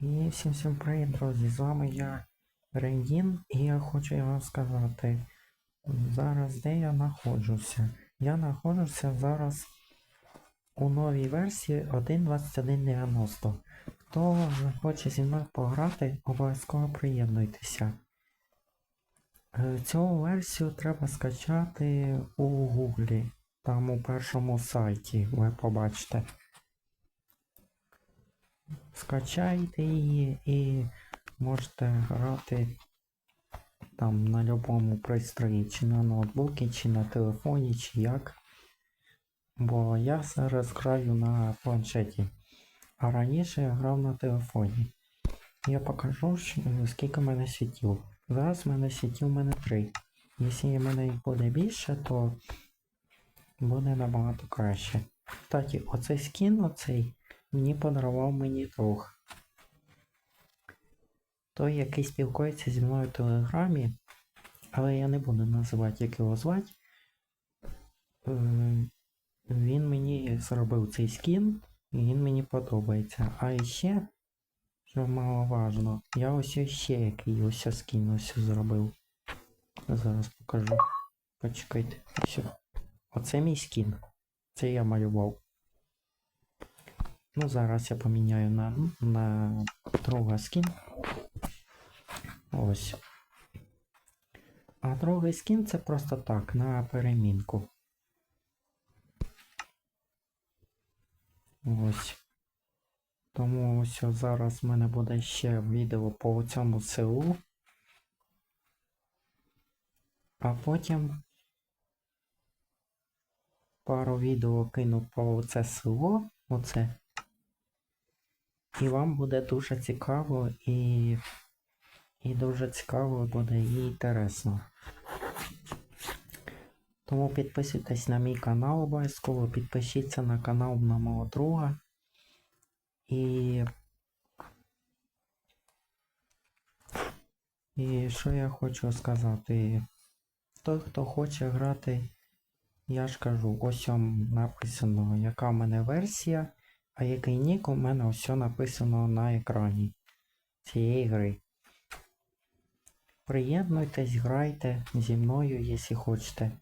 І всім всім привіт, друзі! З вами я Рендін, і я хочу вам сказати зараз, де я знаходжуся. Я знаходжуся зараз у новій версії 1.2190. Хто хоче зі мною пограти, обов'язково приєднуйтеся. Е, Цю версію треба скачати у Гуглі. Там у першому сайті ви побачите. Скачайте її і можете грати там на будь-якому пристрої, чи на ноутбуці, чи на телефоні, чи як. Бо я зараз граю на планшеті. А раніше я грав на телефоні. Я покажу, скільки в мене світів. Зараз в мене світів в мене 3. Якщо в мене їх буде більше, то буде набагато краще. Кстати, оцей скін, оцей, мені подарував мені друг. Той, який спілкується зі мною в Телеграмі, але я не буду називати, як його звати. Е, Він мені зробив цей скін, і він мені подобається. А ще, що маловажно, я ось ще який ось скін ось зробив. Зараз покажу. Почекайте. Ось. Оце мій скін. Це я малював. Ну, зараз я поміняю на, на друга скін. Ось. А другий скін це просто так, на перемінку. Ось. Тому ось зараз в мене буде ще відео по цьому селу. А потім пару відео кину про це село. Оце. І вам буде дуже цікаво і, і дуже цікаво буде і інтересно. Тому підписуйтесь на мій канал обов'язково, підпишіться на канал на мого друга. І. І що я хочу сказати? Той, хто хоче грати, я ж кажу, ось вам написано, яка в мене версія, а який нік у мене ось написано на екрані цієї гри. Приєднуйтесь, грайте зі мною, якщо хочете.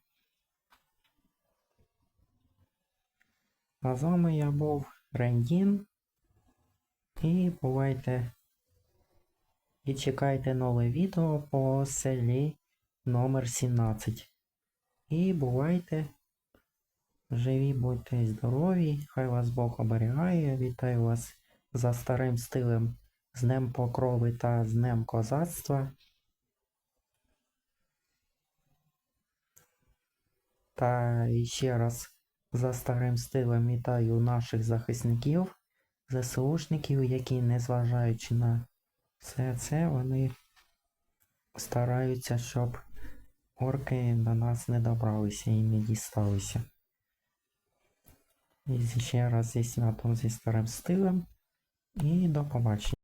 А з вами я був Рендін. І бувайте. І чекайте нове відео по селі номер 17. І бувайте. Живі, будьте здорові, хай вас Бог оберігає. Вітаю вас за старим стилем з Днем Покрови та з Днем Козацтва. Та ще раз за старим стилем вітаю наших захисників, ЗСУшників, які, незважаючи на все це, вони стараються, щоб орки до нас не добралися і не дісталися. І ще раз зі святом зі старим стилем. І до побачення.